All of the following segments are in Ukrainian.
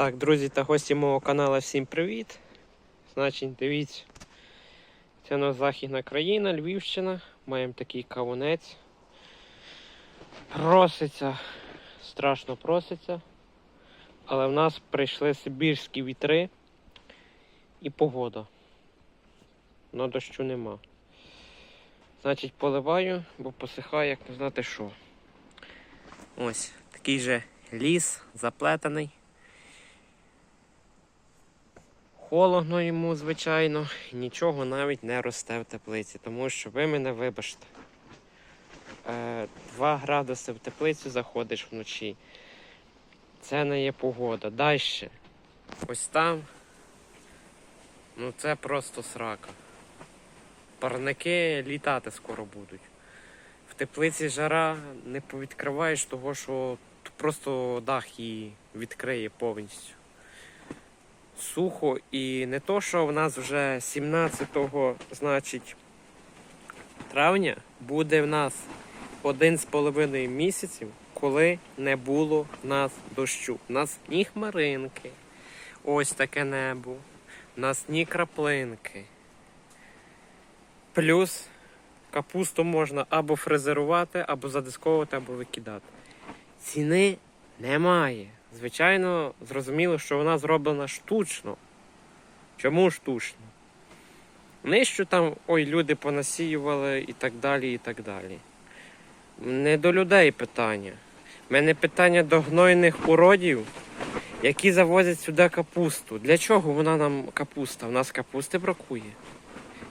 Так, друзі та гості мого каналу, всім привіт. Значить, дивіться, це у нас західна країна, Львівщина. Маємо такий кавунець. Проситься, страшно проситься. Але в нас прийшли сибірські вітри і погода. Но дощу нема. Значить, поливаю, бо посихає, як не знати що. Ось такий же ліс заплетений. Холодно йому, звичайно, нічого навіть не росте в теплиці, тому що ви мене вибачте. Е, 2 градуси в теплицю заходиш вночі. Це не є погода. Далі. Ось там. Ну це просто срака. Парники літати скоро будуть. В теплиці жара не повідкриваєш того, що просто дах її відкриє повністю сухо і не то, що в нас вже 17-го, значить, травня буде в нас один з половиною місяців, коли не було в нас дощу. У нас ні хмаринки, ось таке небо, у нас ні краплинки. Плюс капусту можна або фрезерувати, або задисковувати, або викидати. Ціни немає. Звичайно, зрозуміло, що вона зроблена штучно. Чому штучно? Що там ой, люди понасіювали і так далі, і так далі. Не до людей питання. У мене питання до гнойних уродів, які завозять сюди капусту. Для чого вона нам капуста? У нас капусти бракує.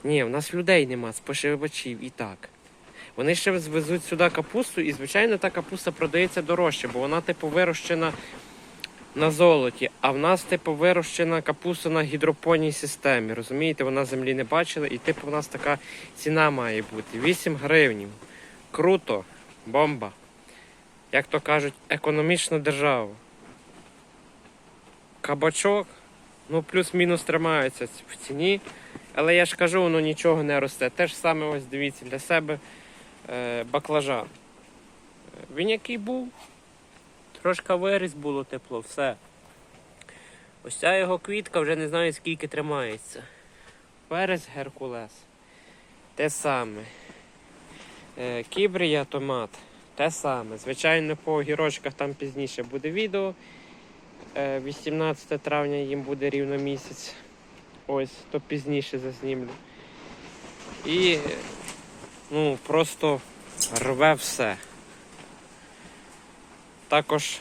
Ні, в нас людей нема, споживачів і так. Вони ще звезуть сюди капусту, і, звичайно, та капуста продається дорожче, бо вона, типу, вирощена на золоті, а в нас, типу, вирощена капуста на гідропонній системі. Розумієте, вона землі не бачила, і типу у нас така ціна має бути. 8 гривнів. Круто, бомба. Як то кажуть, економічна держава. Кабачок, ну плюс-мінус тримається в ціні. Але я ж кажу, воно нічого не росте. Те ж саме, ось дивіться, для себе е, баклажан. Він який був, трошки виріс було тепло, все. Ось ця його квітка вже не знаю скільки тримається. Перець Геркулес. Те саме. Е, Кібрія томат. Те саме. Звичайно, по огірочках там пізніше буде відео. Е, 18 травня їм буде рівно місяць. Ось, то пізніше заснімлю. І ну, просто рве все. Також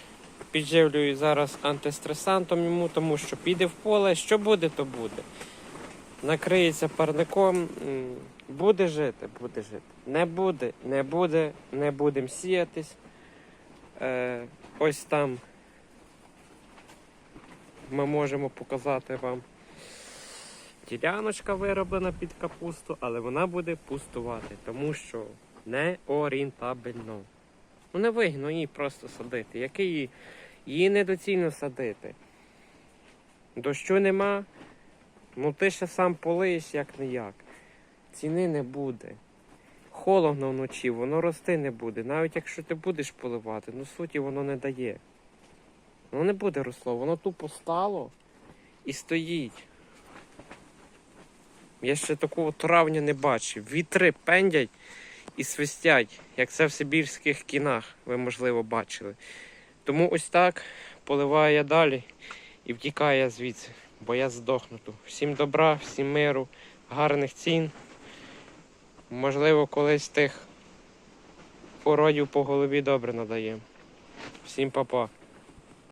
підживлюю зараз антистресантом йому, тому що піде в поле, що буде, то буде. Накриється парником, буде жити, буде жити. Не буде, не буде, не будемо сіятись. Е, ось там ми можемо показати вам. Діляночка вироблена під капусту, але вона буде пустувати, тому що не орієнтабельно. Ну не вигідно її просто садити. Який її? Її недоцільно садити. Дощу нема, ну ти ще сам полиєш як не як. Ціни не буде. Холодно вночі, воно рости не буде. Навіть якщо ти будеш поливати, ну суті воно не дає. Воно не буде росло, воно тупо стало і стоїть. Я ще такого травня не бачив. Вітри пендять і свистять, як це в сибірських кінах, ви, можливо, бачили. Тому ось так поливаю я далі і втікаю я звідси, бо я здохну тут. Всім добра, всім миру, гарних цін. Можливо, колись тих породів по голові добре надаємо. Всім па-па.